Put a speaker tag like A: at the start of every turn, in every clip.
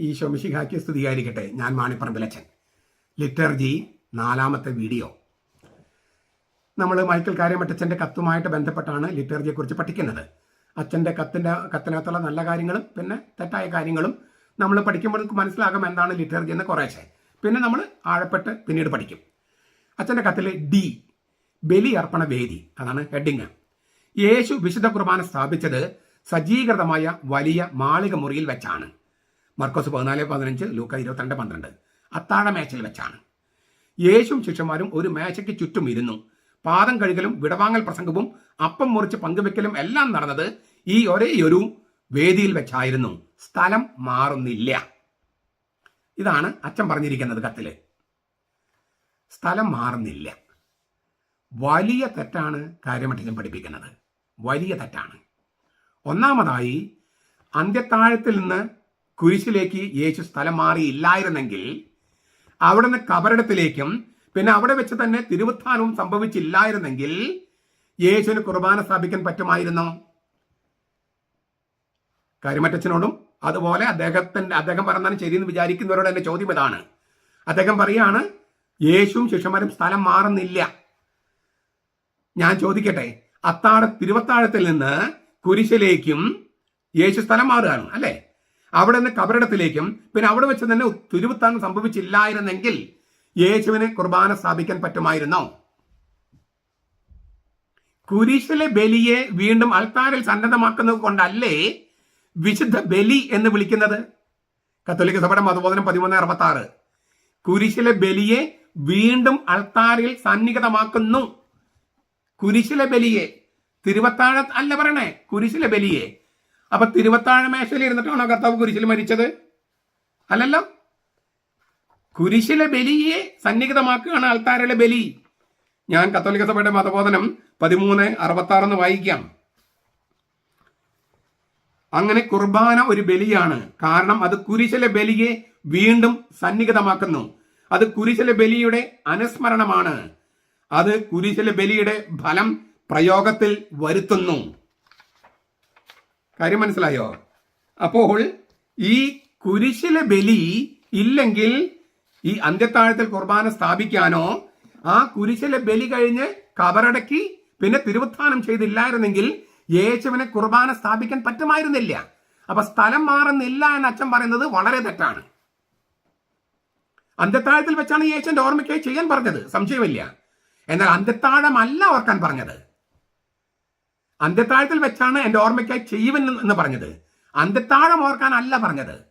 A: ഈ ശോമിഷിഹാക്കി സ്തുതിയായിരിക്കട്ടെ. ഞാൻ മാണിപ്പറമ്പിലച്ചൻ. ലിറ്റർജി നാലാമത്തെ വീഡിയോ. നമ്മൾ മൈക്കൽ കാര്യമറ്റച്ഛന്റെ കത്തുമായിട്ട് ബന്ധപ്പെട്ടാണ് ലിറ്റർജിയെക്കുറിച്ച് പഠിക്കുന്നത്. അച്ഛന്റെ കത്തിന്റെ കത്തിനകത്തുള്ള നല്ല കാര്യങ്ങളും പിന്നെ തെറ്റായ കാര്യങ്ങളും നമ്മൾ പഠിക്കുമ്പോൾ മനസ്സിലാകും എന്താണ് ലിറ്റർജി എന്ന് കുറേശ്ശെ. പിന്നെ നമ്മൾ ആഴപ്പെട്ട് പിന്നീട് പഠിക്കും. അച്ഛന്റെ കത്തിൽ ഡി ബലി അർപ്പണ വേദി. അതാണ് ഹെഡിങ്. യേശു വിശുദ്ധ കുർബാന സ്ഥാപിച്ചത് സജ്ജീകൃതമായ വലിയ മാളിക മുറിയിൽ വെച്ചാണ്. മർക്കോസ് പതിനാല് പതിനഞ്ച് ലൂക്ക ഇരുപത്തിരണ്ട് പന്ത്രണ്ട്. അത്താഴ മേശയിൽ വെച്ചാണ്. യേശും ശിഷ്യന്മാരും ഒരു മേശയ്ക്ക് ചുറ്റും ഇരുന്നു. പാദം കഴുകലും വിടവാങ്ങൽ പ്രസംഗവും അപ്പം മുറിച്ച് പങ്കുവെക്കലും എല്ലാം നടന്നത് ഈ ഒരേ ഒരു വേദിയിൽ വെച്ചായിരുന്നു. സ്ഥലം മാറുന്നില്ല. ഇതാണ് അച്ഛൻ പറഞ്ഞിരിക്കുന്നത് കത്തിൽ. സ്ഥലം മാറുന്നില്ല. വലിയ തെറ്റാണ് കാര്യമഠിതം പഠിപ്പിക്കുന്നത്. വലിയ തെറ്റാണ്. ഒന്നാമതായി അന്ത്യത്താഴത്തിൽ നിന്ന് കുരിശിലേക്ക് യേശു സ്ഥലം മാറിയില്ലായിരുന്നെങ്കിൽ അവിടുന്ന് കബറിടത്തിലേക്കും പിന്നെ അവിടെ വെച്ച് തന്നെ തിരുവുത്ഥാനവും സംഭവിച്ചില്ലായിരുന്നെങ്കിൽ യേശുവിന് കുർബാന സ്ഥാപിക്കാൻ പറ്റുമായിരുന്നു. കരിമറ്റച്ചനോടും അതുപോലെ അദ്ദേഹത്തിന്റെ അദ്ദേഹം പറഞ്ഞാൽ ശരിയെന്ന് വിചാരിക്കുന്നവരോട് എന്റെ ചോദ്യം ഇതാണ്. അദ്ദേഹം പറയാണ് യേശുവും ശിഷ്യന്മാരും സ്ഥലം മാറുന്നില്ല. ഞാൻ ചോദിക്കട്ടെ അത്താഴ തിരുവത്താഴത്തിൽ നിന്ന് കുരിശിലേക്കും യേശു സ്ഥലം മാറുകയാണ് അല്ലേ? അവിടെ നിന്ന് കബറിടത്തിലേക്കും പിന്നെ അവിടെ വെച്ച് തന്നെ തിരുവുത്താനം സംഭവിച്ചില്ലായിരുന്നെങ്കിൽ യേശുവിനെ കുർബാന സ്ഥാപിക്കാൻ പറ്റുമായിരുന്നോ? കുരിശിലെ ബലിയെ വീണ്ടും അൽത്താരിൽ സന്നദ്ധമാക്കുന്നത് കൊണ്ടല്ലേ വിശുദ്ധ ബലി എന്ന് വിളിക്കുന്നത്? കത്തോലിക്ക സഭയുടെ മതബോധനം പതിമൂന്ന് അറുപത്തി ആറ് കുരിശിലെ ബലിയെ വീണ്ടും അൾത്താരിൽ സന്നിഹിതമാക്കുന്നു. കുരിശിലെ ബലിയെ. തിരുവത്താഴ അല്ല പറയണേ കുരിശിലെ ബലിയെ. അപ്പൊ തിരുവത്താഴ മേശയിൽ ഇരുന്നിട്ടാണോ കർത്താവ് കുരിശിൽ മരിച്ചത്? അല്ലല്ലോ. കുരിശിലെ ബലിയെ സന്നിഹിതമാക്കുകയാണ് ആൾത്താരയിലെ ബലി. ഞാൻ കത്തോലിക്ക സഭയുടെ മതബോധനം പതിമൂന്ന് അറുപത്തി ആറെന്ന് വായിക്കാം. അങ്ങനെ കുർബാന ഒരു ബലിയാണ്. കാരണം അത് കുരിശിലെ ബലിയെ വീണ്ടും സന്നിഹിതമാക്കുന്നു. അത് കുരിശിലെ ബലിയുടെ അനുസ്മരണമാണ്. അത് കുരിശിലെ ബലിയുടെ ഫലം പ്രയോഗത്തിൽ വരുത്തുന്നു. കാര്യം മനസ്സിലായോ? അപ്പോൾ ഈ കുരിശിലെ ബലി ഇല്ലെങ്കിൽ ഈ അന്ത്യത്താഴത്തിൽ കുർബാന സ്ഥാപിക്കാനോ ആ കുരിശിലെ ബലി കഴിഞ്ഞ് കബറടക്കി പിന്നെ തിരുവുത്ഥാനം ചെയ്തില്ലായിരുന്നെങ്കിൽ യേശുവിനെ കുർബാന സ്ഥാപിക്കാൻ പറ്റുമായിരുന്നില്ല. അപ്പൊ സ്ഥലം മാറുന്നില്ല എന്ന് അച്ഛൻ പറയുന്നത് വളരെ തെറ്റാണ്. അന്ത്യത്താഴത്തിൽ വെച്ചാണ് യേശുവിന്റെ ഓർമ്മയ്ക്കായി ചെയ്യാൻ പറഞ്ഞത്. സംശയമില്ല. എന്നാൽ അന്ത്യത്താഴമല്ല ഓർക്കാൻ പറഞ്ഞത്. അന്ത്യത്താഴത്തിൽ വെച്ചാണ് എന്റെ ഓർമ്മയ്ക്കായി ചെയ്യുവൻ എന്ന് പറഞ്ഞത്. അന്ത്യത്താഴം ഓർക്കാനല്ല പറഞ്ഞത്.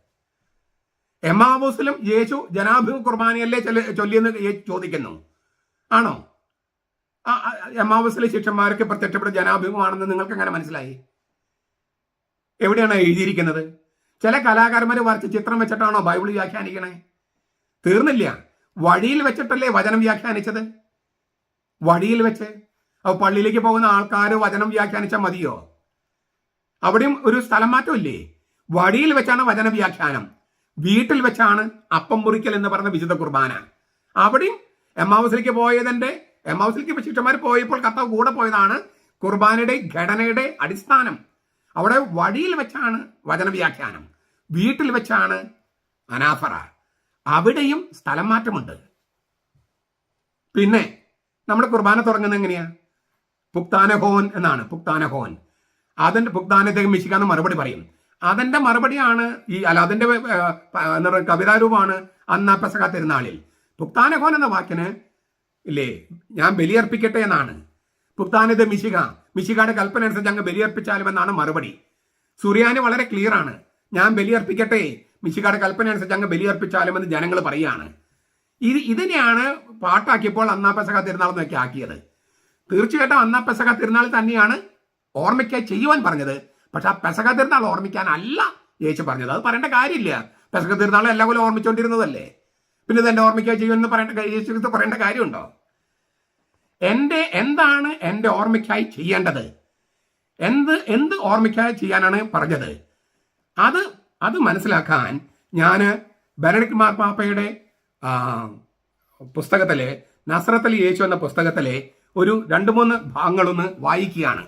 A: എമാവോസിലും യേശു ജനാഭിമ കുർബാനയല്ലേ ചൊല്ലിയെന്ന് ചോദിക്കുന്നു. ആണോ? എമാവോസിലെ ശിഷ്യന്മാർക്ക് പ്രത്യക്ഷപ്പെട്ട ജനാഭിമുഖമാണെന്ന് നിങ്ങൾക്ക് എങ്ങനെ മനസ്സിലായി? എവിടെയാണ് എഴുതിയിരിക്കുന്നത്? ചില കലാകാരന്മാർ വരച്ച് ചിത്രം വെച്ചിട്ടാണോ ബൈബിൾ വ്യാഖ്യാനിക്കണേ? തീർന്നില്ല. വഴിയിൽ വെച്ചിട്ടല്ലേ വചനം വ്യാഖ്യാനിച്ചത്? വഴിയിൽ വെച്ച് അപ്പൊ പള്ളിയിലേക്ക് പോകുന്ന ആൾക്കാർ വചനം വ്യാഖ്യാനിച്ചാൽ മതിയോ? അവിടെയും ഒരു സ്ഥലം മാറ്റമില്ലേ? വഴിയിൽ വെച്ചാണ് വചന വ്യാഖ്യാനം. വീട്ടിൽ വെച്ചാണ് അപ്പം മുറിക്കൽ എന്ന് പറഞ്ഞ വിശുദ്ധ കുർബാന. അവിടെയും എം ഹൗസിലേക്ക് പോയതിന്റെ എം ഹൗസിലേക്ക് ശിഷ്യന്മാർ പോയപ്പോൾ കർത്താവ് കൂടെ പോയതാണ് കുർബാനയുടെ ഘടനയുടെ അടിസ്ഥാനം. അവിടെ വഴിയിൽ വെച്ചാണ് വചന വ്യാഖ്യാനം. വീട്ടിൽ വെച്ചാണ് അനാഫറ. അവിടെയും സ്ഥലം മാറ്റമുണ്ട്. പിന്നെ നമ്മുടെ കുർബാന തുടങ്ങുന്നത് എങ്ങനെയാ? പുക്താനഹോൻ എന്നാണ് പുക്താനഹോൻ. അതിന്റെ പുക്താനത്തെ മിശിക്കാന്ന് മറുപടി പറയും. അതിന്റെ മറുപടിയാണ് ഈ അല്ല അതിന്റെ കവിതാരൂപമാണ് അന്ന പെസക തിരുനാളിൽ. പുക്താനഹോൻ എന്ന വാക്കിന് ഇല്ലേ ഞാൻ ബലിയർപ്പിക്കട്ടെ എന്നാണ്. പുക്താനത്തെ മിശിക. മിശികയുടെ കൽപ്പന അനുസരിച്ച് അങ്ങ് ബലിയർപ്പിച്ചാലും എന്നാണ് മറുപടി. സുറിയാനി വളരെ ക്ലിയർ ആണ്. ഞാൻ ബലിയർപ്പിക്കട്ടെ. മിശികയുടെ കൽപ്പന അനുസരിച്ച് അങ്ങ് ബലിയർപ്പിച്ചാലും എന്ന് ജനങ്ങൾ പറയുകയാണ് ഇത് ഇതിനെയാണ് പാട്ടാക്കിയപ്പോൾ അന്നാ പെസക തിരുനാൾ എന്നൊക്കെ ആക്കിയത്. തീർച്ചയായിട്ടും അന്നാ പെസക തിരുനാൾ തന്നെയാണ് ഓർമ്മിക്കാൻ ചെയ്യുവാൻ പറഞ്ഞത്. പക്ഷെ ആ പെസക തിരുനാൾ ഓർമ്മിക്കാനല്ല യേശു പറഞ്ഞത്. അത് പറയേണ്ട കാര്യമില്ല. പെസക തിരുനാൾ എല്ലാ കൊല്ലം ഓർമ്മിച്ചുകൊണ്ടിരുന്നതല്ലേ? പിന്നെ ഇതെന്റെ ഓർമ്മിക്കാൻ ചെയ്യുമെന്ന് പറയേണ്ട പറയേണ്ട കാര്യമുണ്ടോ? എന്റെ എന്താണ് എന്റെ ഓർമ്മയ്ക്കായി ചെയ്യേണ്ടത്? എന്ത് എന്ത് ഓർമ്മയ്ക്കായി ചെയ്യാനാണ് പറഞ്ഞത്? അത് അത് മനസ്സിലാക്കാൻ ഞാൻ ബെനഡിക് മാർപ്പാപ്പയുടെ പുസ്തകത്തിലെ നസ്രത്തലി യേശു എന്ന പുസ്തകത്തിലെ ഒരു രണ്ട് മൂന്ന് ഭാഗങ്ങളൊന്ന് വായിക്കുകയാണ്.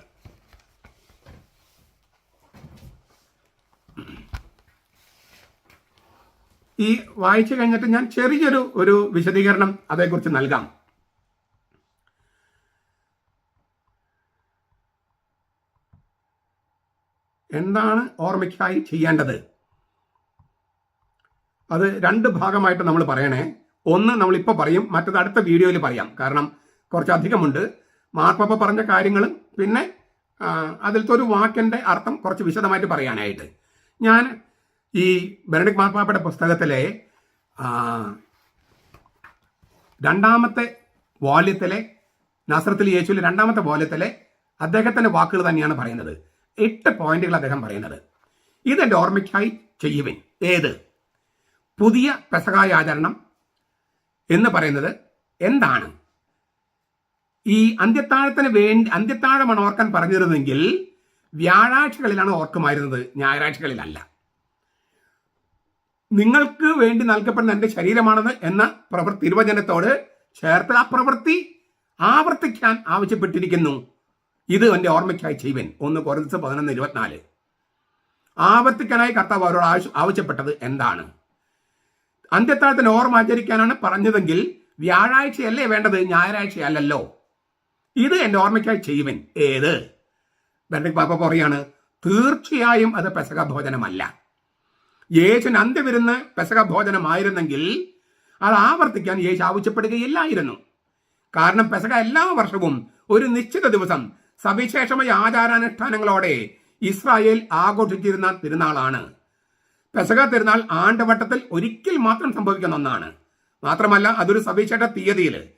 A: ഈ വായിച്ചു കഴിഞ്ഞിട്ട് ഞാൻ ചെറിയൊരു ഒരു വിശദീകരണം അതേക്കുറിച്ച് നൽകാം. എന്താണ് ഓർമ്മയ്ക്കായി ചെയ്യേണ്ടത്? അത് രണ്ട് ഭാഗമായിട്ട് നമ്മൾ പറയണേ. ഒന്ന് നമ്മളിപ്പോൾ പറയും മറ്റത് അടുത്ത വീഡിയോയിൽ പറയാം. കാരണം കുറച്ചധികമുണ്ട്. മാർപ്പാപ്പ പറഞ്ഞ കാര്യങ്ങളും പിന്നെ അതിലത്തെ ഒരു വാക്കിന്റെ അർത്ഥം കുറച്ച് വിശദമായിട്ട് പറയാനായിട്ട്. ഞാൻ ഈ ബെനഡിക് മാർപ്പാപ്പയുടെ പുസ്തകത്തിലെ രണ്ടാമത്തെ വാല്യത്തിലെ നസ്രത്തിൽ യേശുവിലെ രണ്ടാമത്തെ വാല്യത്തിലെ അദ്ദേഹത്തിന്റെ വാക്കുകൾ തന്നെയാണ് പറയുന്നത്. എട്ട് പോയിന്റുകൾ അദ്ദേഹം പറയുന്നത്. ഇതെന്റെ ഓർമ്മയ്ക്കായി ചെയ്യുവിൻ. ഏത്? പുതിയ പെസകായ ആചരണം എന്ന് പറയുന്നത് എന്താണ്? ഈ അന്ത്യത്താഴത്തിന് വേണ്ടി അന്ത്യത്താഴമാണ് ഓർക്കാൻ പറഞ്ഞിരുന്നെങ്കിൽ വ്യാഴാഴ്ചകളിലാണ് ഓർക്കുമായിരുന്നത്. ഞായറാഴ്ചകളിലല്ല. നിങ്ങൾക്ക് വേണ്ടി നൽകപ്പെടുന്ന എന്റെ ശരീരമാണെന്ന് എന്ന പ്രവൃത്തി തിരുവചനത്തോട് ചേർത്ത് ആ പ്രവൃത്തി ആവർത്തിക്കാൻ ആവശ്യപ്പെട്ടിരിക്കുന്നു. ഇത് എന്റെ ഓർമ്മയ്ക്കായി ചെയ്യുവൻ. ഒന്ന് കുറച്ച് പതിനൊന്ന് ഇരുപത്തിനാല്. ആവർത്തിക്കാനായി കർത്താവ് അവരോട് ആവശ്യ- ആവശ്യപ്പെട്ടത് എന്താണ്? അന്ത്യത്താഴത്തിന് ഓർമ്മ ആചരിക്കാനാണ് പറഞ്ഞതെങ്കിൽ വ്യാഴാഴ്ചയല്ലേ വേണ്ടത്? ഞായറാഴ്ചയല്ലല്ലോ. ഇത് എന്റെ ഓർമ്മയ്ക്കായി ചെയ്യുവൻ. ഏത്? ബെൻഡിക് പാപ്പ പറയാണ് തീർച്ചയായും അത് പെസക ഭോജനമല്ല യേശുവിന് അന്ത്യവിരുന്ന് പെസക ഭോജനമായിരുന്നെങ്കിൽ അത് ആവർത്തിക്കാൻ യേശു ആവശ്യപ്പെടുകയില്ലായിരുന്നു. കാരണം പെസക എല്ലാ വർഷവും ഒരു നിശ്ചിത ദിവസം സവിശേഷമായ ആചാരാനുഷ്ഠാനങ്ങളോടെ ഇസ്രായേൽ ആഘോഷിച്ചിരുന്ന തിരുനാളാണ്. പെസക തിരുനാൾ ആണ്ടവട്ടത്തിൽ ഒരിക്കൽ മാത്രം സംഭവിക്കുന്ന ഒന്നാണ്. മാത്രമല്ല അതൊരു സവിശേഷ തീയതിയിൽ.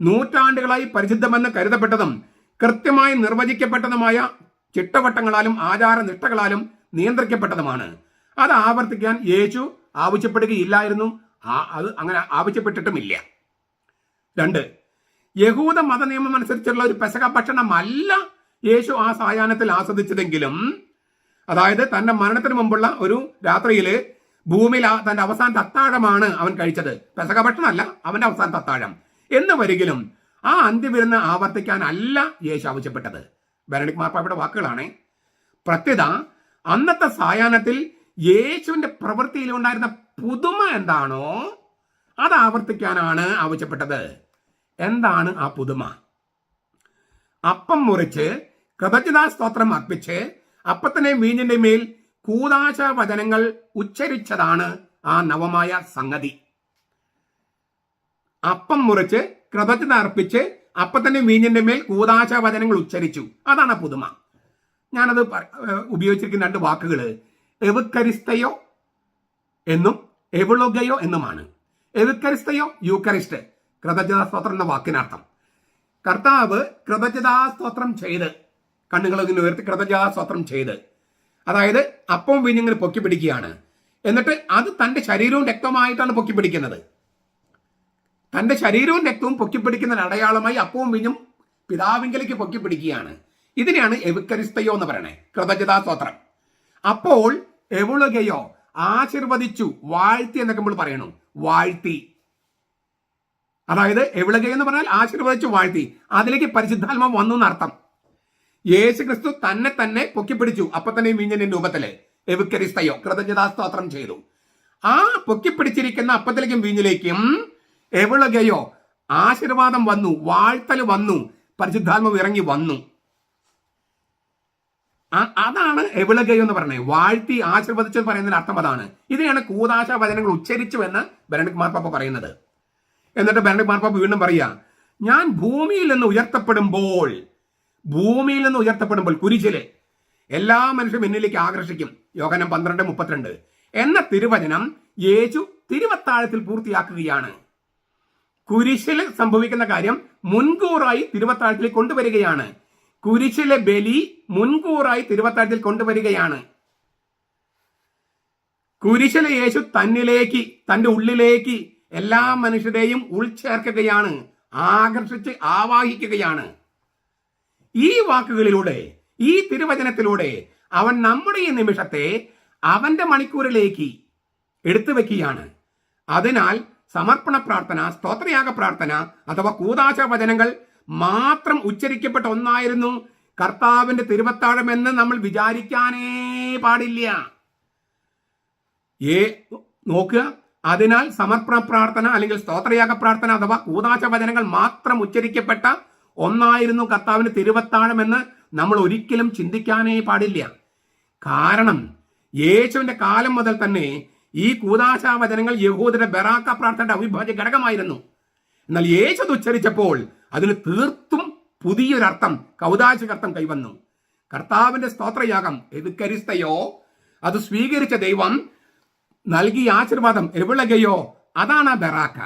A: നൂറ്റാണ്ടുകളായി പരിശുദ്ധമെന്ന് കരുതപ്പെട്ടതും കൃത്യമായി നിർവചിക്കപ്പെട്ടതുമായ ചിട്ടവട്ടങ്ങളാലും ആചാര നിഷ്ഠകളാലും നിയന്ത്രിക്കപ്പെട്ടതുമാണ്. അത് ആവർത്തിക്കാൻ യേശു ആവശ്യപ്പെടുകയില്ലായിരുന്നു. അത് അങ്ങനെ ആവശ്യപ്പെട്ടിട്ടുമില്ല. രണ്ട് യഹൂദ മത നിയമം അനുസരിച്ചുള്ള ഒരു പെസക ഭക്ഷണമല്ല യേശു ആ സായാഹ്നത്തിൽ ആസ്വദിച്ചതെങ്കിലും അതായത് തന്റെ മരണത്തിന് മുമ്പുള്ള ഒരു രാത്രിയിൽ ഭൂമിയിൽ തന്റെ അവസാനത്തെ അത്താഴമാണ് അവൻ കഴിച്ചത്. പെസക ഭക്ഷണമല്ല അവന്റെ അവസാനത്തെ അത്താഴം. എന്ന് വരികിലും ആ അന്ത്യവിരുന്ന് ആവർത്തിക്കാനല്ല യേശു ആവശ്യപ്പെട്ടത് ബെനഡിക് മാർപ്പാപ്പയുടെ വാക്കുകളാണ്. പ്രത്യത അന്നത്തെ സായാഹ്നത്തിൽ യേശുവിന്റെ പ്രവൃത്തിയിൽ ഉണ്ടായിരുന്ന പുതുമ എന്താണോ അത് ആവർത്തിക്കാനാണ് ആവശ്യപ്പെട്ടത് എന്താണ് ആ പുതുമ? അപ്പം മുറിച്ച് കൃതജ്ഞതാ സ്തോത്രം അർപ്പിച്ച് അപ്പത്തിനെ വീഞ്ഞിന്റെ മേൽ കൂതാശ വചനങ്ങൾ ഉച്ചരിച്ചതാണ് ആ നവമായ സംഗതി. അപ്പം മുറിച്ച് കൃതജ്ഞത അർപ്പിച്ച് തന്നെ വീഞ്ഞിന്റെ മേൽ കൂതാശ വചനങ്ങൾ ഉച്ചരിച്ചു. അതാണ് പുതുമ. ഞാനത് ഉപയോഗിച്ചിരിക്കുന്ന രണ്ട് വാക്കുകൾ എവുക്കരിസ്തയോ എന്നും എവിളുകയോ എന്നുമാണ്. എവുക്കരിസ്തയോ യൂക്കരിസ്റ്റ്. കൃതജ്ഞതാ സ്തോത്രം എന്ന വാക്കിനർത്ഥം. കർത്താവ് കൃതജ്ഞതാ സ്തോത്രം ചെയ്ത് കണ്ണുകൾ ഇങ്ങനെ ഉയർത്തി കൃതജ്ഞതാ സ്തോത്രം ചെയ്ത് അതായത് അപ്പവും വീഞ്ഞിങ്ങനെ പൊക്കി പിടിക്കുകയാണ് എന്നിട്ട് അത് തന്റെ ശരീരവും രക്തമായിട്ടാണ് പൊക്കി പിടിക്കുന്നത് തന്റെ ശരീരവും രക്തവും പൊക്കിപ്പിടിക്കുന്ന അടയാളമായി അപ്പവും വീഞ്ഞും പിതാവിങ്കലേക്ക് പൊക്കിപ്പിടിക്കുകയാണ്. ഇതിനെയാണ് എവിക്കരിസ്തയോ എന്ന് പറയണേ. കൃതജ്ഞതാ സ്തോത്രം അപ്പോൾ എവിളുകയോ ആശീർവദിച്ചു വാഴ്ത്തി എന്നൊക്കെ നമ്മൾ പറയണു. വാഴ്ത്തി. അതായത് എവിളുക എന്ന് പറഞ്ഞാൽ ആശീർവദിച്ചു വാഴ്ത്തി. അതിലേക്ക് പരിശുദ്ധാത്മ വന്നു എന്നർത്ഥം. യേശു ക്രിസ്തു തന്നെ തന്നെ പൊക്കിപ്പിടിച്ചു. അപ്പൊ തന്നെ വീഞ്ഞിന്റെ രൂപത്തിൽ എവിക്കരിസ്തയോ കൃതജ്ഞതാ സ്തോത്രം ചെയ്തു. ആ പൊക്കിപ്പിടിച്ചിരിക്കുന്ന അപ്പത്തിലേക്കും വീഞ്ഞിലേക്കും എവിളുകയോ ആശീർവാദം വന്നു വാഴ്ത്തൽ വന്നു പരിശുദ്ധാത്മാവ് ഇറങ്ങി വന്നു. അതാണ് എവിളുകയോ എന്ന് പറയുന്നത്. വാഴ്ത്തി ആശീർവദിച്ചു എന്ന് പറയുന്നതിന് അർത്ഥം അതാണ്. ഇതിനെയാണ് കൂതാശ വചനങ്ങൾ ഉച്ചരിച്ചു എന്ന് ബെനഡിക് പാപ്പ പറയുന്നത്. എന്നിട്ട് ബെനഡിക് പാപ്പ വീണ്ടും പറയാ ഞാൻ ഭൂമിയിൽ നിന്ന് ഉയർത്തപ്പെടുമ്പോൾ ഭൂമിയിൽ നിന്ന് ഉയർത്തപ്പെടുമ്പോൾ കുരിശിലെ എല്ലാ മനുഷ്യരും എന്നിലേക്ക് ആകർഷിക്കും. യോഗനം പന്ത്രണ്ട് മുപ്പത്തിരണ്ട്. എന്ന തിരുവചനം യേശു തിരുവത്താഴത്തിൽ പൂർത്തിയാക്കുകയാണ്. കുരിശിൽ സംഭവിക്കുന്ന കാര്യം മുൻകൂറായി തിരുവത്താഴത്തിൽ കൊണ്ടുവരികയാണ്. കുരിശിലെ ബലി മുൻകൂറായി തിരുവത്താഴത്തിൽ കൊണ്ടുവരികയാണ്. കുരിശിലെ യേശു തന്നിലേക്ക് തന്റെ ഉള്ളിലേക്ക് എല്ലാ മനുഷ്യരെയും ഉൾച്ചേർക്കുകയാണ് ആകർഷിച്ച് ആവാഹിക്കുകയാണ്. ഈ വാക്കുകളിലൂടെ ഈ തിരുവചനത്തിലൂടെ അവൻ നമ്മുടെ ഈ നിമിഷത്തെ അവന്റെ മണിക്കൂറിലേക്ക് എടുത്തു വെക്കുകയാണ് അതിനാൽ സമർപ്പണ പ്രാർത്ഥന സ്തോത്രയാഗ പ്രാർത്ഥന അഥവാ കൂതാശ വചനങ്ങൾ മാത്രം ഉച്ചരിക്കപ്പെട്ട ഒന്നായിരുന്നു കർത്താവിന്റെ തിരുവത്താഴം എന്ന് നമ്മൾ വിചാരിക്കാനേ പാടില്ല. ഏ നോക്കുക. അതിനാൽ സമർപ്പണ പ്രാർത്ഥന അല്ലെങ്കിൽ സ്തോത്രയാഗ പ്രാർത്ഥന അഥവാ കൂതാശ വചനങ്ങൾ മാത്രം ഉച്ചരിക്കപ്പെട്ട ഒന്നായിരുന്നു കർത്താവിന്റെ തിരുവത്താഴം എന്ന് നമ്മൾ ഒരിക്കലും ചിന്തിക്കാനേ പാടില്ല. കാരണം യേശുവിന്റെ കാലം മുതൽ തന്നെ ഈ കൂതാശാ വചനങ്ങൾ യഹൂദരുടെ ബെറാക്ക പ്രാർത്ഥനയുടെ അവിഭാജ്യ ഘടകമായിരുന്നു എന്നാൽ യേശു ഉച്ചരിച്ചപ്പോൾ അതിന് തീർത്തും പുതിയൊരർത്ഥം കൗതാശകർത്ഥം കൈവന്നു. കർത്താവിന്റെ സ്തോത്രയാഗം എതുക്കരിസ്തയോ? അത് സ്വീകരിച്ച ദൈവം നൽകിയ ആശീർവാദം എവിളകയോ? അതാണ് ആ ബെറാക്ക.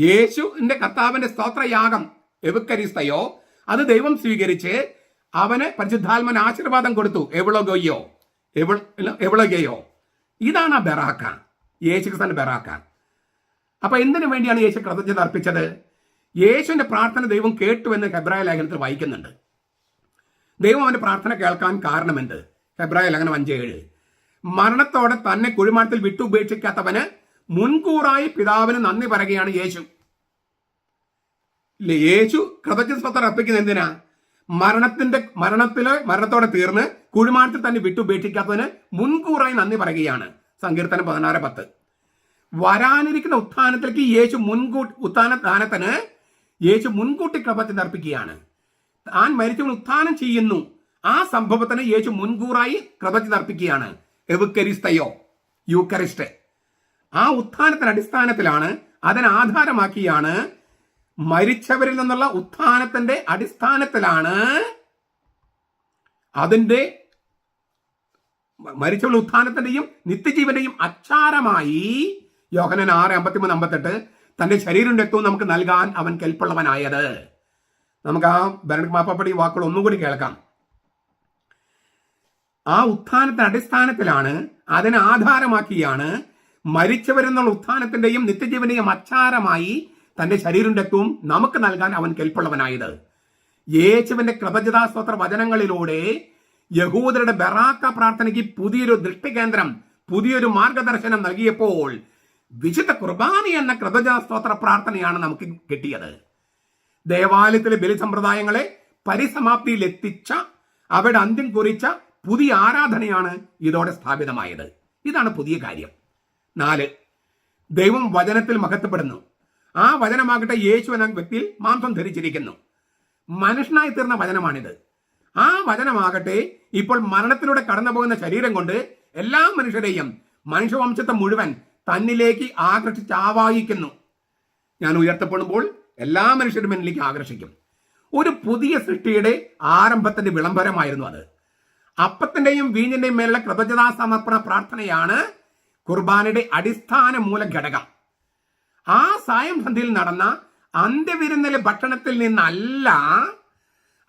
A: യേശുവിന്റെ കർത്താവിന്റെ സ്തോത്രയാഗം എവുക്കരിസ്തയോ അത് ദൈവം സ്വീകരിച്ച് അവന് പരിശുദ്ധാത്മൻ ആശീർവാദം കൊടുത്തു. എവിളകയോ? എവിളകയോ? ഇതാണ് ആ ബെറാക്ക യേശു ക്രിസ്തന്റെ ബെറാക്ക അപ്പൊ എന്തിനു വേണ്ടിയാണ് യേശു കൃതജ്ഞത അർപ്പിച്ചത്? യേശുവിന്റെ പ്രാർത്ഥന ദൈവം കേട്ടു എന്ന് ഹെബ്രായ ലേഖനത്തിൽ വായിക്കുന്നുണ്ട്. ദൈവം അവന്റെ പ്രാർത്ഥന കേൾക്കാൻ കാരണമെന്ത്? ഹെബ്രായ ലേഖനം അഞ്ച് ഏഴ് മരണത്തോടെ തന്നെ കുഴിമാടത്തിൽ വിട്ടുപേക്ഷിക്കാത്തവന് മുൻകൂറായി പിതാവിന് നന്ദി പറയുകയാണ് യേശു. യേശു കൃതജ്ഞത അർപ്പിക്കുന്ന എന്തിനാ? മരണത്തിന്റെ മരണത്തിലെ മരണത്തോടെ തീർന്ന് കുഴിമാടത്തിൽ തന്നെ വിട്ടുപേക്ഷിക്കാത്തതിന് മുൻകൂറായി നന്ദി പറയുകയാണ് സങ്കീർത്തനം പതിനാറ് പത്ത്. വരാനിരിക്കുന്ന ഉത്ഥാനത്തിലേക്ക് യേശു മുൻകൂട്ടി ഉത്ഥാന ദാനത്തിന് യേശു മുൻകൂട്ടി കൃപത്തിന് അർപ്പിക്കുകയാണ്. താൻ മരിച്ചവൻ ഉത്ഥാനം ചെയ്യുന്നു. ആ സംഭവത്തിന് യേശു മുൻകൂറായി കൃപത്തിന് അർപ്പിക്കുകയാണ്. എവുക്കരിസ്തയോ യൂക്കരിസ്റ്റ്. ആ ഉത്ഥാനത്തിന് അടിസ്ഥാനത്തിലാണ് അതിനെ ആധാരമാക്കിയാണ് മരിച്ചവരിൽ നിന്നുള്ള ഉത്ഥാനത്തിന്റെ അടിസ്ഥാനത്തിലാണ് അതിന്റെ മരിച്ചവരുടെ ഉത്ഥാനത്തിന്റെയും നിത്യജീവന്റെയും അച്ചാരമായി യോഹനൻ ആറ് അമ്പത്തിമൂന്ന് അമ്പത്തെട്ട് തന്റെ ശരീരം രക്തവും നമുക്ക് നൽകാൻ അവൻ കെൽപ്പുള്ളവനായത്. നമുക്ക് ആ ബെനഡ് മാപ്പാപ്പടി വാക്കുകൾ ഒന്നുകൂടി കേൾക്കാം. ആ ഉത്ഥാനത്തിന്റെ അടിസ്ഥാനത്തിലാണ് അതിനെ ആധാരമാക്കിയാണ് മരിച്ചവരെന്നുള്ള ഉത്ഥാനത്തിന്റെയും നിത്യജീവന്റെയും അച്ചാരമായി തന്റെ ശരീരം രക്തവും നമുക്ക് നൽകാൻ അവൻ കെൽപ്പുള്ളവനായത്. യേശുവിന്റെ കൃപജതാസ്ത്ര വചനങ്ങളിലൂടെ യഹൂദരുടെ ബെറാക്ക പ്രാർത്ഥനയ്ക്ക് പുതിയൊരു ദൃഷ്ടികേന്ദ്രം പുതിയൊരു മാർഗദർശനം നൽകിയപ്പോൾ വിശുദ്ധ കുർബാനി എന്ന കൃതജ്ഞതാസ്തോത്ര പ്രാർത്ഥനയാണ് നമുക്ക് കിട്ടിയത്. ദേവാലയത്തിലെ ബലി സമ്പ്രദായങ്ങളെ പരിസമാപ്തിയിൽ എത്തിച്ച അവയുടെ അന്ത്യം കുറിച്ച പുതിയ ആരാധനയാണ് ഇതോടെ സ്ഥാപിതമായത്. ഇതാണ് പുതിയ കാര്യം. നാല് ദൈവം വചനത്തിൽ മഹത്വപ്പെടുന്നു. ആ വചനമാകട്ടെ യേശു എന്ന വ്യക്തിയിൽ മാംസം ധരിച്ചിരിക്കുന്നു. മനുഷ്യനായി തീർന്ന വചനമാണിത്. ആ വചനമാകട്ടെ ഇപ്പോൾ മരണത്തിലൂടെ കടന്നു പോകുന്ന ശരീരം കൊണ്ട് എല്ലാ മനുഷ്യരെയും മനുഷ്യവംശത്തെ മുഴുവൻ തന്നിലേക്ക് ആകർഷിച്ച് ആവാഹിക്കുന്നു. ഞാൻ ഉയർത്തപ്പെടുമ്പോൾ എല്ലാ മനുഷ്യരും എന്നിലേക്ക് ആകർഷിക്കും. ഒരു പുതിയ സൃഷ്ടിയുടെ ആരംഭത്തിന്റെ വിളംബരമായിരുന്നു അത്. അപ്പത്തിന്റെയും വീഞ്ഞിന്റെയും മേലുള്ള കൃതജ്ഞതാ സമർപ്പണ പ്രാർത്ഥനയാണ് കുർബാനയുടെ അടിസ്ഥാന മൂല ഘടകം. ആ സായം സന്ധിയിൽ നടന്ന അന്ത്യവിരുന്നിലെ ഭക്ഷണത്തിൽ നിന്നല്ല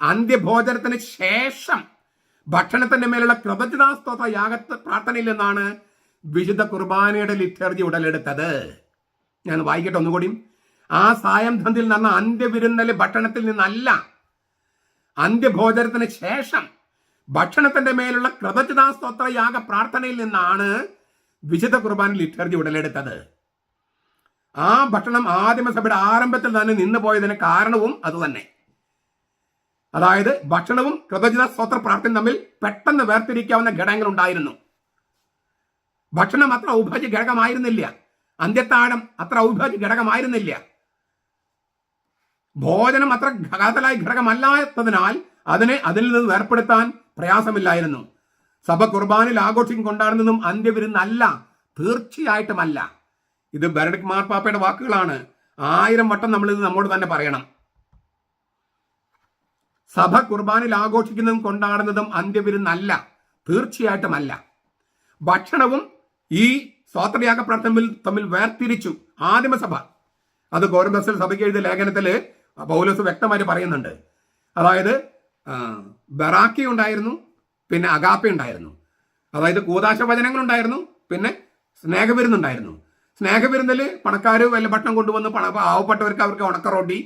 A: അന്ത്യഭോജനത്തിന് ശേഷം ഭക്ഷണത്തിന്റെ മേലുള്ള കൃതജ്ഞതാസ്തോത്ര യാഗത്ത് പ്രാർത്ഥനയിൽ നിന്നാണ് വിശുദ്ധ കുർബാനയുടെ ലിറ്റർജി ഉടലെടുത്തത്. ഞാൻ വായിക്കട്ടെ ഒന്നുകൂടി. ആ സായം ധന്തിൽ നടന്ന അന്ത്യവിരുന്നിലെ ഭക്ഷണത്തിൽ നിന്നല്ല. അന്ത്യഭോജനത്തിന് ശേഷം ഭക്ഷണത്തിന്റെ മേലുള്ള കൃതജ്ഞതാസ്തോത്ര യാഗ പ്രാർത്ഥനയിൽ നിന്നാണ് വിശുദ്ധ കുർബാന ലിറ്റർജി ഉടലെടുത്തത്. ആ ഭക്ഷണം ആദിമസഭയുടെ ആരംഭത്തിൽ തന്നെ നിന്നു പോയതിന് കാരണവും അതുതന്നെ. അതായത് ഭക്ഷണവും കൃതജ്ഞത സ്തോത്ര പ്രാർത്ഥനയും തമ്മിൽ പെട്ടെന്ന് വേർതിരിക്കാവുന്ന ഘടകങ്ങൾ ഉണ്ടായിരുന്നു. ഭക്ഷണം അത്ര ഔഭാഗ്യ ഘടകമായിരുന്നില്ല അന്ത്യത്താഴം അത്ര ഔഭാഗ്യ ഘടകമായിരുന്നില്ല ഭോജനം അത്ര ഘാതലായ ഘടകമല്ലാത്തതിനാൽ അതിനെ അതിൽ നിന്ന് വേർപ്പെടുത്താൻ പ്രയാസമില്ലായിരുന്നു. സഭ കുർബാനിൽ ആഘോഷം കൊണ്ടാടുന്നതും അന്ത്യവിരുന്നല്ല തീർച്ചയായിട്ടുമല്ല. ഇത് ബെറഡിക് മാർപ്പാപ്പയുടെ വാക്കുകളാണ്. ആയിരം വട്ടം നമ്മൾ ഇത് നമ്മോട് തന്നെ പറയണം. സഭ കുർബാനിൽ ആഘോഷിക്കുന്നതും കൊണ്ടാടുന്നതും അന്ത്യവിരുന്നല്ല തീർച്ചയായിട്ടും അല്ല ഭക്ഷണവും ഈ സ്വാതന്ത്ര്യാഗ പ്രാർത്ഥനയിൽ തമ്മിൽ വേർതിരിച്ചു ആദിമസഭ. അത് ഗോരബസൽ സഭയ്ക്ക് എഴുതിയ ലേഖനത്തിൽ പൗലോസ് വ്യക്തമായിട്ട് പറയുന്നുണ്ട്. അതായത് ബറാക്കി ഉണ്ടായിരുന്നു പിന്നെ അഗാപ്പ ഉണ്ടായിരുന്നു. അതായത് കൂതാശ വചനങ്ങളുണ്ടായിരുന്നു പിന്നെ സ്നേഹവിരുന്നുണ്ടായിരുന്നു സ്നേഹവിരുന്നിൽ പണക്കാർ വല്ല ഭക്ഷണം കൊണ്ടുവന്ന് പണ പാവപ്പെട്ടവർക്ക് അവർക്ക് ഉണക്കറോട്ടി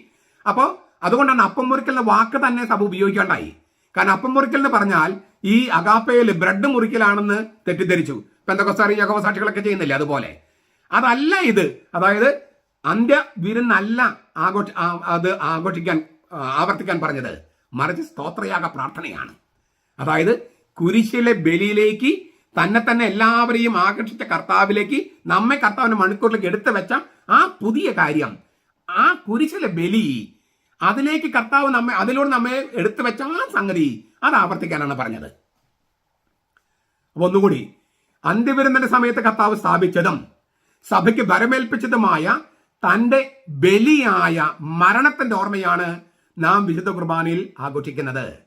A: അപ്പോൾ അതുകൊണ്ടാണ് അപ്പം മുറിക്കൽ എന്ന വാക്ക് തന്നെ സഭ ഉപയോഗിക്കാണ്ടായി. കാരണം അപ്പം മുറിക്കൽ എന്ന് പറഞ്ഞാൽ ഈ അഗാപ്പയിൽ ബ്രെഡ് മുറിക്കലാണെന്ന് തെറ്റിദ്ധരിച്ചു. പെന്തക്കൊസാറി യഹോവ സാക്ഷികളൊക്കെ ചെയ്യുന്നില്ല അതുപോലെ? അതല്ല ഇത്. അതായത് അന്ത്യ വിരുന്നല്ല ആഘോഷ അത് ആഘോഷിക്കാൻ ആവർത്തിക്കാൻ പറഞ്ഞത്. മറിച്ച് സ്തോത്രയാഗ പ്രാർത്ഥനയാണ്. അതായത് കുരിശിലെ ബലിയിലേക്ക് തന്നെ തന്നെ എല്ലാവരെയും ആകർഷിച്ച കർത്താവിലേക്ക് നമ്മെ കർത്താവിന്റെ മണിക്കൂറിലേക്ക് എടുത്തു വെച്ച ആ പുതിയ കാര്യം. ആ കുരിശിലെ ബലി അതിലേക്ക് കർത്താവ് നമ്മെ അതിലൂടെ നമ്മെ എടുത്തു വെച്ച ആ സംഗതി അത് ആവർത്തിക്കാനാണ് പറഞ്ഞത്. അപ്പൊ ഒന്നുകൂടി അന്ത്യവിരുന്നിന്റെ സമയത്ത് കർത്താവ് സ്ഥാപിച്ചതും സഭയ്ക്ക് വരമേൽപ്പിച്ചതുമായ തന്റെ ബലിയായ മരണത്തിന്റെ ഓർമ്മയാണ് നാം വിശുദ്ധ കുർബാനയിൽ ആഘോഷിക്കുന്നത്.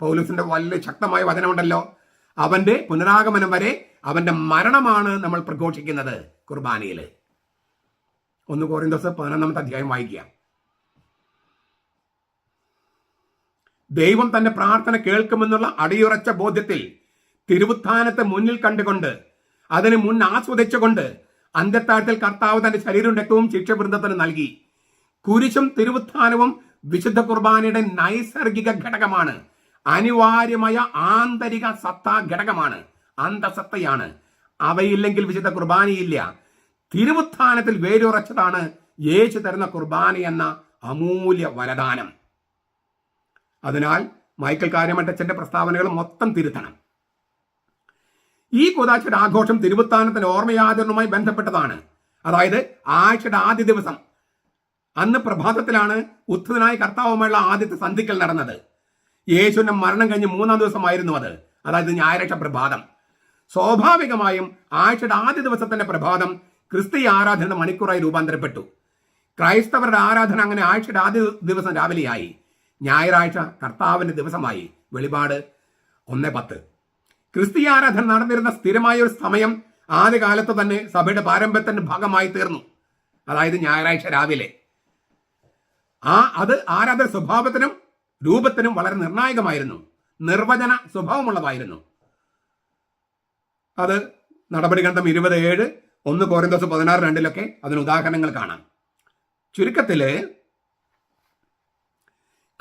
A: പൗലൂസിന്റെ വലിയ ശക്തമായ വചനമുണ്ടല്ലോ. അവന്റെ പുനരാഗമനം വരെ അവന്റെ മരണമാണ് നമ്മൾ പ്രഘോഷിക്കുന്നത് കുർബാനയിൽ. ഒന്ന് കോറിന്തോസ് പതിനൊന്നാമത്തെ അധ്യായം വായിക്കുക. ദൈവം തന്റെ പ്രാർത്ഥന കേൾക്കുമെന്നുള്ള അടിയുറച്ച ബോധ്യത്തിൽ തിരുവുത്ഥാനത്തെ മുന്നിൽ കണ്ടുകൊണ്ട് അതിന് മുൻ ആസ്വദിച്ചുകൊണ്ട് അന്ത്യത്താഴത്തിൽ കർത്താവ് തന്റെ ശരീരം രക്തവും ശിക്ഷവൃന്ദത്തിന് നൽകി. കുരിശും തിരുവുത്ഥാനവും വിശുദ്ധ കുർബാനയുടെ നൈസർഗിക ഘടകമാണ്. അനിവാര്യമായ ആന്തരിക സത്താ ഘടകമാണ്. അന്തസത്തയാണ്. അവയില്ലെങ്കിൽ വിശുദ്ധ കുർബാനയില്ല. തിരുവുത്ഥാനത്തിൽ വേരുറച്ചതാണ് യേശു തരുന്ന കുർബാന എന്ന അമൂല്യ വരദാനം. അതിനാൽ മൈക്കൽ കാര്യമട്ടച്ചന്റെ പ്രസ്താവനകൾ മൊത്തം തിരുത്തണം. ഈ കുതാശയുടെ ആഘോഷം തിരുവുത്താനത്തിന്റെ ഓർമ്മയാചരണവുമായി ബന്ധപ്പെട്ടതാണ്. അതായത് ആഴ്ചയുടെ ആദ്യ ദിവസം. അന്ന് പ്രഭാതത്തിലാണ് ഉത്ഥിതനായ കർത്താവുമായുള്ള ആദ്യത്തെ സന്ധിക്കൽ നടന്നത്. യേശുവിന്റെ മരണം കഴിഞ്ഞ് മൂന്നാം ദിവസമായിരുന്നു അത്. അതായത് ഞായറാഴ്ച പ്രഭാതം. സ്വാഭാവികമായും ആഴ്ചയുടെ ആദ്യ ദിവസത്തിന്റെ പ്രഭാതം ക്രിസ്തീയ ആരാധന മണിക്കൂറായി രൂപാന്തരപ്പെട്ടു. ക്രൈസ്തവരുടെ ആരാധന അങ്ങനെ ആഴ്ചയുടെ ആദ്യ ദിവസം രാവിലെയായി. ഞായറാഴ്ച കർത്താവിന്റെ ദിവസമായി. വെളിപാട് ഒന്ന് പത്ത്. ക്രിസ്തീയ ആരാധന നടന്നിരുന്ന സ്ഥിരമായ ഒരു സമയം ആദ്യകാലത്ത് തന്നെ സഭയുടെ പാരമ്പര്യത്തിന്റെ ഭാഗമായി തീർന്നു. അതായത് ഞായറാഴ്ച രാവിലെ. ആ അത് ആരാധന സ്വഭാവത്തിനും രൂപത്തിനും വളരെ നിർണായകമായിരുന്നു. നിർവചന സ്വഭാവമുള്ളതായിരുന്നു. അത് നടപടി ഗ്രന്ഥം ഇരുപത് ഏഴ് ഒന്ന് കോരിന്തോസ് പതിനാറ് രണ്ടിലൊക്കെ അതിന് ഉദാഹരണങ്ങൾ കാണാം. ചുരുക്കത്തിൽ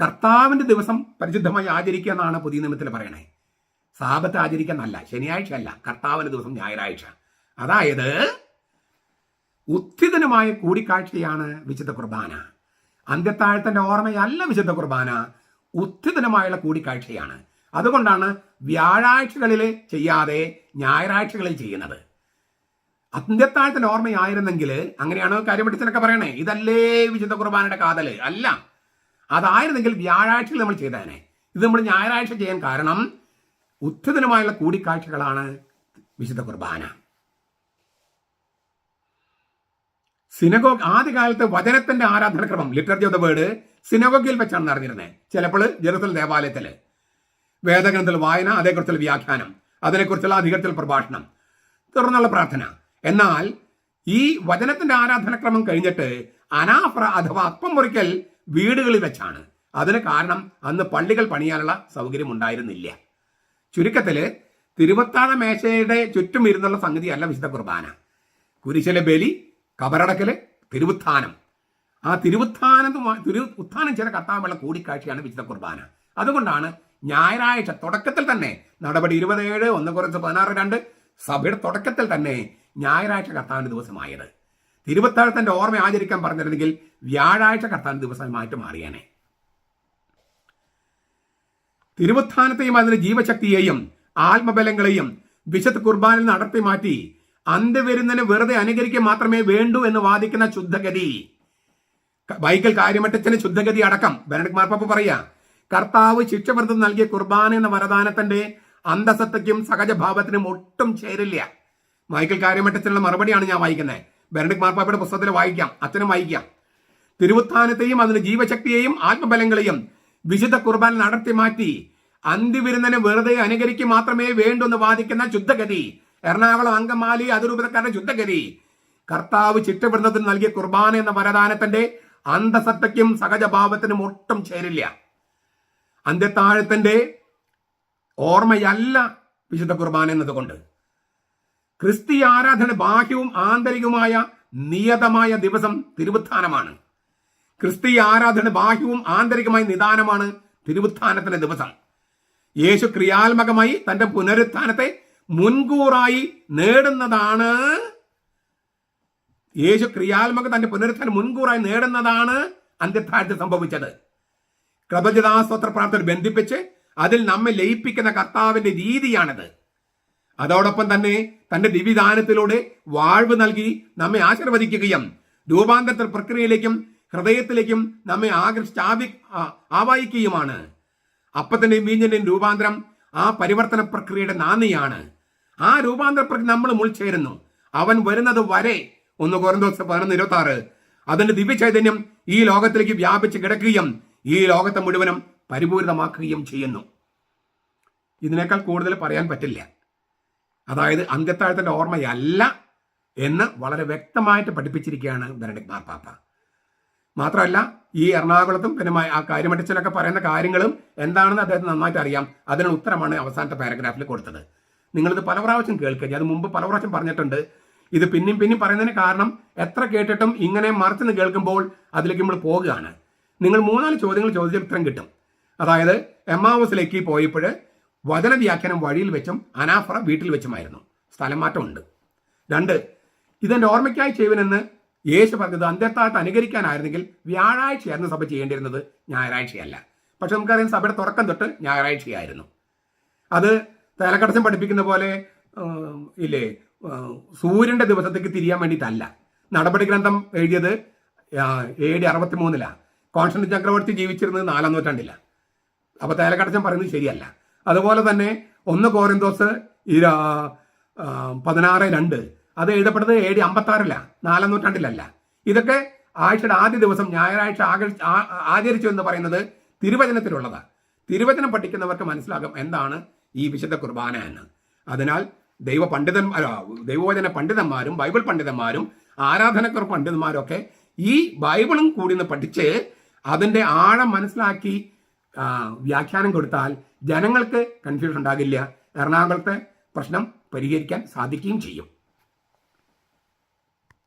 A: കർത്താവിന്റെ ദിവസം പരിശുദ്ധമായി ആചരിക്കുക എന്നാണ് പുതിയ നിയമത്തിൽ പറയണേ. സാപത്ത് ആചരിക്കുന്നല്ല ശനിയാഴ്ച അല്ല കർത്താവിന്റെ ദിവസം ഞായറാഴ്ച. അതായത് ഉത്ഥിതനുമായ കൂടിക്കാഴ്ചയാണ് വിശുദ്ധ കുർബാന. അന്ത്യത്താഴത്തിന്റെ ഓർമ്മയല്ല വിശുദ്ധ കുർബാന ഉത്ഥിതനുമായുള്ള കൂടിക്കാഴ്ചയാണ്. അതുകൊണ്ടാണ് വ്യാഴാഴ്ചകളിൽ ചെയ്യാതെ ഞായറാഴ്ചകളിൽ ചെയ്യുന്നത്. അന്ത്യത്താഴത്തിന്റെ ഓർമ്മയായിരുന്നെങ്കിൽ അങ്ങനെയാണോ കാര്യപഠിച്ചനൊക്കെ പറയണേ? ഇതല്ലേ വിശുദ്ധ കുർബാനയുടെ കാതൽ? അല്ല. അതായിരുന്നെങ്കിൽ വ്യാഴാഴ്ചയിൽ നമ്മൾ ചെയ്തേനെ. ഇത് നമ്മൾ ഞായറാഴ്ച ചെയ്യാൻ കാരണം ഉത്ഥിതനുമായുള്ള കൂടിക്കാഴ്ചകളാണ് വിശുദ്ധ കുർബാന. സിനഗോഗ് ആദ്യകാലത്ത് വചനത്തിന്റെ ആരാധനക്രമം ലിറ്റർജി ഓഫ് ദ വേർഡ് സിനഗോഗിൽ വെച്ചാണ് നടന്നിരുന്നത് ചിലപ്പോൾ ജെറുസൽ ദേവാലയത്തിൽ. വേദഗ്രന്ഥത്തിൽ വായന അതേക്കുറിച്ചുള്ള വ്യാഖ്യാനം അതിനെക്കുറിച്ചുള്ള അധികത്തിൽ പ്രഭാഷണം തുടർന്നുള്ള പ്രാർത്ഥന. എന്നാൽ ഈ വചനത്തിന്റെ ആരാധനക്രമം കഴിഞ്ഞിട്ട് അനാഫ്ര അഥവാ അപ്പം മുറിക്കൽ വീടുകളിൽ വെച്ചാണ്. അതിന് കാരണം അന്ന് പള്ളികൾ പണിയാനുള്ള സൗകര്യം ഉണ്ടായിരുന്നില്ല ചുരുക്കത്തിൽ തിരുവത്താഴ മേശയുടെ ചുറ്റും ഇരുന്നുള്ള സംഗതിയല്ല വിശുദ്ധ കുർബാന. കുരിശിലെ ബലി കബറടക്കൽ തിരുവുത്ഥാനം. ആ തിരുവുത്ഥാനം തിരു ഉത്ഥാനം ചില കത്താമുള്ള കൂടിക്കാഴ്ചയാണ് വിശുദ്ധ കുർബാന. അതുകൊണ്ടാണ് ഞായറാഴ്ച തുടക്കത്തിൽ തന്നെ നടപടി ഇരുപത്തേഴ് ഒന്ന് കുറച്ച് പതിനാറ് രണ്ട് സഭയുടെ തുടക്കത്തിൽ തന്നെ ഞായറാഴ്ച കർത്താവിന്റെ ദിവസമായത്. തിരുവത്താഴത്തിന്റെ ഓർമ്മ ആചരിക്കാൻ പറഞ്ഞിരുന്നെങ്കിൽ വ്യാഴാഴ്ച കർത്താവിന്റെ ദിവസമായിട്ട് മാറിയാനെ. തിരുവത്ഥാനത്തെയും അതിന്റെ ജീവശക്തിയെയും ആത്മബലങ്ങളെയും വിശുദ്ധ കുർബാനിൽ നടത്തി മാറ്റി അന്ത്യവരുന്നതിന് വെറുതെ അനുകരിക്കുക മാത്രമേ വേണ്ടൂ എന്ന് വാദിക്കുന്ന ശുദ്ധഗതി. ബൈക്കൽ കാര്യമറ്റത്തിന് ശുദ്ധഗതി അടക്കം. ബെനഡിക് പാപ്പ പറയാ കർത്താവ് ശിക്ഷവൃത്തം നൽകിയ കുർബാന എന്ന വരദാനത്തിന്റെ അന്തസത്തയ്ക്കും സഹജഭാവത്തിനും ഒട്ടും ചേരില്ല. മൈക്കൽ കാര്യമറ്റത്തിനുള്ള മറുപടിയാണ് ഞാൻ വായിക്കുന്നത്. ബെനഡിക് മാർപ്പാപ്പയുടെ പുസ്തകത്തിൽ വായിക്കാം അച്ഛനും വായിക്കാം. തിരുവുത്ഥാനത്തെയും അതിന്റെ ജീവശക്തിയെയും ആത്മബലങ്ങളെയും വിശുദ്ധ കുർബാന നടത്തി മാറ്റി അന്തിവിരുന്നനെ വെറുതെ അനുകരിക്കുക മാത്രമേ വേണ്ടു എന്ന് വാദിക്കുന്ന ശുദ്ധഗതി എറണാകുളം അങ്കമാലി അതിരൂപതക്കാരുടെ ശുദ്ധഗതി. കർത്താവ് ചിട്ടവൃന്ദത്തിന് നൽകിയ കുർബാന എന്ന വരദാനത്തിന്റെ അന്തസത്തയ്ക്കും സഹജഭാവത്തിനും ഒട്ടും ചേരില്ല. അന്ത്യത്താഴത്തിന്റെ ഓർമ്മയല്ല വിശുദ്ധ കുർബാന എന്നതുകൊണ്ട്. ക്രിസ്തീയ ആരാധന ബാഹ്യവും ആന്തരികവുമായ നിയതമായ ദിവസം തിരുവുത്ഥാനമാണ്. ക്രിസ്തീയ ആരാധന ബാഹ്യവും ആന്തരികമായ നിദാനമാണ് തിരുവുത്ഥാനത്തിന്റെ ദിവസം. യേശു ക്രിയാത്മകമായി തന്റെ പുനരുത്ഥാനത്തെ മുൻകൂറായി നേടുന്നതാണ്. യേശു ക്രിയാത്മക തന്റെ പുനരുത്ഥാനം മുൻകൂറായി നേടുന്നതാണ് അന്ത്യത്താഴ്ച സംഭവിച്ചത്. കൃപജിതാസ്വത്ര പ്രാർത്ഥന ബന്ധിപ്പിച്ച് അതിൽ നമ്മെ ലയിപ്പിക്കുന്ന കർത്താവിന്റെ രീതിയാണിത്. അതോടൊപ്പം തന്നെ തന്റെ ദിവ്യദാനത്തിലൂടെ വാഴ്വ് നൽകി നമ്മെ ആശീർവദിക്കുകയും രൂപാന്തര പ്രക്രിയയിലേക്കും ഹൃദയത്തിലേക്കും നമ്മെ ആകർഷിച്ച് ആവി ആ- ആവാഹിക്കുകയുമാണ്. അപ്പത്തിന്റെയും വീഞ്ഞന്റെയും രൂപാന്തരം ആ പരിവർത്തന പ്രക്രിയയുടെ നാന്ദിയാണ് ആ രൂപാന്തര പ്രക്രിയ നമ്മൾ മുൾച്ചേരുന്നു അവൻ വരുന്നത് വരെ ഒന്ന് കുറന്തോസ് പതിനൊന്ന് ഇരുപത്തി ആറ് അതിന്റെ ദിവ്യചൈതന്യം ഈ ലോകത്തിലേക്ക് വ്യാപിച്ച് കിടക്കുകയും ഈ ലോകത്തെ മുഴുവനും പരിപൂരിതമാക്കുകയും ചെയ്യുന്നു. ഇതിനേക്കാൾ കൂടുതൽ പറയാൻ പറ്റില്ല. അതായത് അന്ത്യത്താഴത്തിന്റെ ഓർമ്മയല്ല എന്ന് വളരെ വ്യക്തമായിട്ട് പഠിപ്പിച്ചിരിക്കുകയാണ് ബെനഡിക് മാർപ്പാപ്പ മാത്രമല്ല ഈ എറണാകുളത്തും പിന്നെ ആ കാര്യമറ്റച്ചിലൊക്കെ പറയുന്ന കാര്യങ്ങളും എന്താണെന്ന് അദ്ദേഹത്തിന് നന്നായിട്ട് അറിയാം. അതിനുള്ള ഉത്തരമാണ് അവസാനത്തെ പാരഗ്രാഫിൽ കൊടുത്തത്. നിങ്ങളിത് പല പ്രാവശ്യം കേൾക്കുക. അത് മുമ്പ് പല പ്രാവശ്യം പറഞ്ഞിട്ടുണ്ട്. ഇത് പിന്നെയും പിന്നെയും പറയുന്നതിന് കാരണം എത്ര കേട്ടിട്ടും ഇങ്ങനെ മറിച്ചെന്ന് കേൾക്കുമ്പോൾ അതിലേക്ക് നമ്മൾ പോകുകയാണ് നിങ്ങൾ മൂന്നാൽ ചോദ്യങ്ങൾ ചോദിച്ച ഉത്തരം കിട്ടും. അതായത് എമ്മാവസിലേക്ക് പോയപ്പോൾ വചന വ്യാഖ്യാനം വഴിയിൽ വെച്ചും അനാഫറ വീട്ടിൽ വെച്ചുമായിരുന്നു. സ്ഥലം മാറ്റമുണ്ട്. രണ്ട് ഇതെന്റെ ഓർമ്മയ്ക്കായി ചെയ്യുവനെന്ന് യേശു പറഞ്ഞത് അന്ത്യത്താഴത്ത് അനുകരിക്കാനായിരുന്നെങ്കിൽ വ്യാഴാഴ്ചയായിരുന്നു സഭ ചെയ്യേണ്ടിയിരുന്നത് ഞായറാഴ്ചയല്ല. പക്ഷെ നമുക്കറിയാം സഭയുടെ തുറക്കം തൊട്ട് ഞായറാഴ്ചയായിരുന്നു. അത് തലക്കടച്ചം പഠിപ്പിക്കുന്ന പോലെ ഇല്ലേ സൂര്യന്റെ ദിവസത്തേക്ക് തിരിയാൻ വേണ്ടിയിട്ടല്ല. നടപടി ഗ്രന്ഥം എഴുതിയത് എ ഡി അറുപത്തി മൂന്നിലാണ് കോൺസ്റ്റന്റ് ചക്രവർത്തി ജീവിച്ചിരുന്നത് നാലാം നൂറ്റാണ്ടില്ല അപ്പോൾ തേലക്കടച്ചൻ പറയുന്നത് ശരിയല്ല. അതുപോലെ തന്നെ ഒന്ന് ആ, പതിനാറ് രണ്ട്. അത് എഴുതപ്പെട്ടത് ഏ ഡി അമ്പത്തി ആറില നാലാം നൂറ്റാണ്ടിലല്ല. ഇതൊക്കെ ആഴ്ചയുടെ ആദ്യ ദിവസം ഞായറാഴ്ച ആചരിച്ചു എന്ന് പറയുന്നത് തിരുവചനത്തിലുള്ളതാണ് തിരുവചനം പഠിക്കുന്നവർക്ക് മനസ്സിലാകും എന്താണ് ഈ വിശുദ്ധ കുർബാന എന്ന്. അതിനാൽ ദൈവ പണ്ഡിതൻ ദൈവവചന പണ്ഡിതന്മാരും ബൈബിൾ പണ്ഡിതന്മാരും ആരാധനക്കർ പണ്ഡിതന്മാരും ഒക്കെ ഈ ബൈബിളും കൂടി നിന്ന് പഠിച്ച് അതിന്റെ ആഴം മനസ്സിലാക്കി വ്യാഖ്യാനം കൊടുത്താൽ ജനങ്ങൾക്ക് കൺഫ്യൂഷൻ ഉണ്ടാകില്ല. എറണാകുളത്തെ പ്രശ്നം പരിഹരിക്കാൻ സാധിക്കുകയും ചെയ്യും.